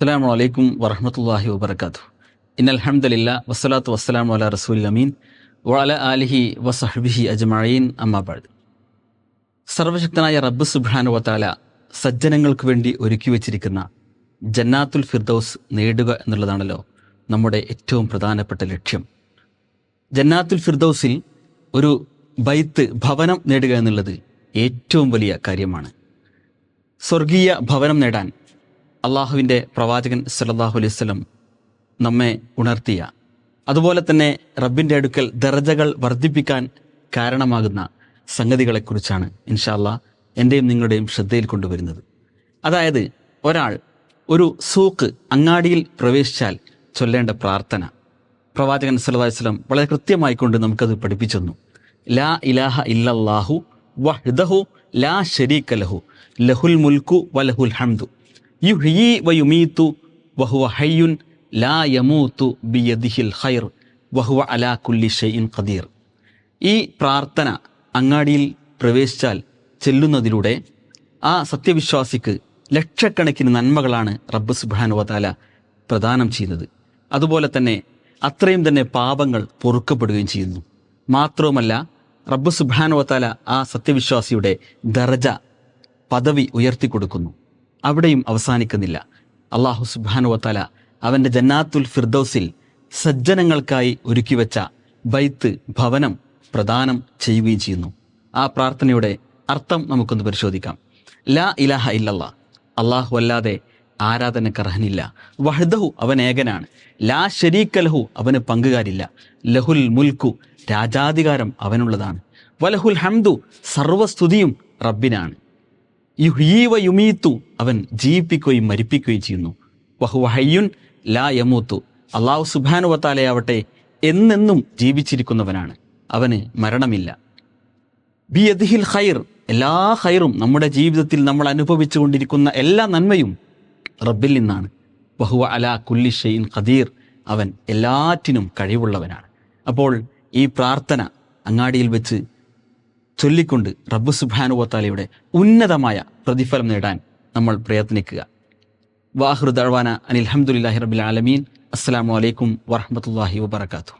അസ്സാം വലൈക്കും വറഹമത്തല്ലാഹി വബർക്കാത്തു ഇൻ അലഹമ്മദില്ല വസ്സലാത്തു വസ്സലാം വല റസൂൽ അമീൻ വഅല ആലിഹി വസഹബിഹി അജ്മഈൻ അമ്മാബാദ് സർവശക്തനായ റബ്ബ് സുബ്ഹാനു വത്താല സജ്ജനങ്ങൾക്ക് വേണ്ടി ഒരുക്കി വച്ചിരിക്കുന്ന ജന്നാത്തുൽ ഫിർദൌസ് നേടുക എന്നുള്ളതാണല്ലോ നമ്മുടെ ഏറ്റവും പ്രധാനപ്പെട്ട ലക്ഷ്യം. ജന്നാത്തുൽ ഫിർദൌസിൽ ഒരു ബൈത്ത് ഭവനം നേടുക എന്നുള്ളത് ഏറ്റവും വലിയ കാര്യമാണ്. സ്വർഗീയ ഭവനം നേടാൻ അള്ളാഹുവിന്റെ പ്രവാചകൻ സല്ലല്ലാഹു അലൈഹി സ്വലം നമ്മെ ഉണർത്തിയ. അതുപോലെ തന്നെ റബ്ബിന്റെ അടുക്കൽ ദർജകൾ വർദ്ധിപ്പിക്കാൻ കാരണമാകുന്ന സംഗതികളെക്കുറിച്ചാണ് ഇൻഷാല്ല എന്റെയും നിങ്ങളുടെയും ശ്രദ്ധയിൽ കൊണ്ടുവരുന്നത്. അതായത് ഒരാൾ ഒരു സൂക്ക് അങ്ങാടിയിൽ പ്രവേശിച്ചാൽ ചൊല്ലേണ്ട പ്രാർത്ഥന പ്രവാചകൻ സല്ലല്ലാഹു അലൈഹി വസല്ലം വളരെ കൃത്യമായിക്കൊണ്ട് നമുക്കത് പഠിപ്പിച്ചു ലാ ഇലാഹ ഇല്ലല്ലാഹു വഹ്ദഹു ലാ ശരീക ലഹു ലഹുൽ മുൽക്കു വലഹുൽ ഹംദു. വഹുവ ഹയ്യുൻ ലാ വഹുവ അലാ കുല്ലി ഖദീർ. ഈ പ്രാർത്ഥന അങ്ങാടിയിൽ പ്രവേശിച്ചാൽ ചെല്ലുന്നതിലൂടെ ആ സത്യവിശ്വാസിക്ക് ലക്ഷക്കണക്കിന് നന്മകളാണ് റബ്ബ് സുബാൻ വതാല പ്രദാനം ചെയ്യുന്നത്. അതുപോലെ തന്നെ അത്രയും തന്നെ പാപങ്ങൾ പൊറുക്കപ്പെടുകയും ചെയ്യുന്നു. മാത്രവുമല്ല റബ്ബ് സുബാൻ വത്താല ആ സത്യവിശ്വാസിയുടെ ദർജ പദവി ഉയർത്തിക്കൊടുക്കുന്നു. അവിടെയും അവസാനിക്കുന്നില്ല. അള്ളാഹു സുബ്ഹാനഹു വതആല അവന്റെ ജന്നാത്തുൽ ഫിർദൌസിൽ സജ്ജനങ്ങൾക്കായി ഒരുക്കിവെച്ച ബൈത്ത് ഭവനം പ്രദാനം ചെയ്യുകയും ചെയ്യുന്നു. ആ പ്രാർത്ഥനയുടെ അർത്ഥം നമുക്കൊന്ന് പരിശോധിക്കാം. ലാ ഇലാഹ ഇല്ലല്ല. അള്ളാഹു അല്ലാതെ ആരാധനക്കർഹനില്ല. വഹദഹു അവൻ ഏകനാണ്. ലാ ഷരീക്കലഹു അവന് പങ്കുകാരില്ല. ലഹുൽ മുൽക്കു രാജാധികാരം അവനുള്ളതാണ്. വലഹുൽ ഹംദു സർവസ്തുതിയും റബ്ബിനാണ്. യുഹീവ യുമീത്തു അവൻ ജീവിപ്പിക്കുകയും മരിപ്പിക്കുകയും ചെയ്യുന്നു. വഹു ഹയ്യുൻ ലാ യമൂത്തു. അള്ളാഹു സുബാനുവത്താലയാവട്ടെ എന്നെന്നും ജീവിച്ചിരിക്കുന്നവനാണ്. അവന് മരണമില്ല. ബി ബിയദിഹിൽ ഖൈർ. എല്ലാ ഖൈറും നമ്മുടെ ജീവിതത്തിൽ നമ്മൾ അനുഭവിച്ചു കൊണ്ടിരിക്കുന്ന എല്ലാ നന്മയും റബ്ബിൽ നിന്നാണ്. വഹുവ അല കുല്ലി ഷെയ്ൻ ഖദീർ. അവൻ എല്ലാറ്റിനും കഴിവുള്ളവനാണ്. അപ്പോൾ ഈ പ്രാർത്ഥന അങ്ങാടിയിൽ വെച്ച് ചൊല്ലിക്കൊണ്ട് റബ്ബ് സുബാനുവത്താലയുടെ ഉന്നതമായ പ്രതിഫലം നേടാൻ നമ്മൾ പ്രയത്നിക്കുക. വാഹൃദ് അഴ്വാന അനിൽഹമുല്ലാഹി റബിൽ ആലമീൻ. അസ്സാം വലൈക്കും വാഹമത്തല്ലാഹി വബർക്കാത്തു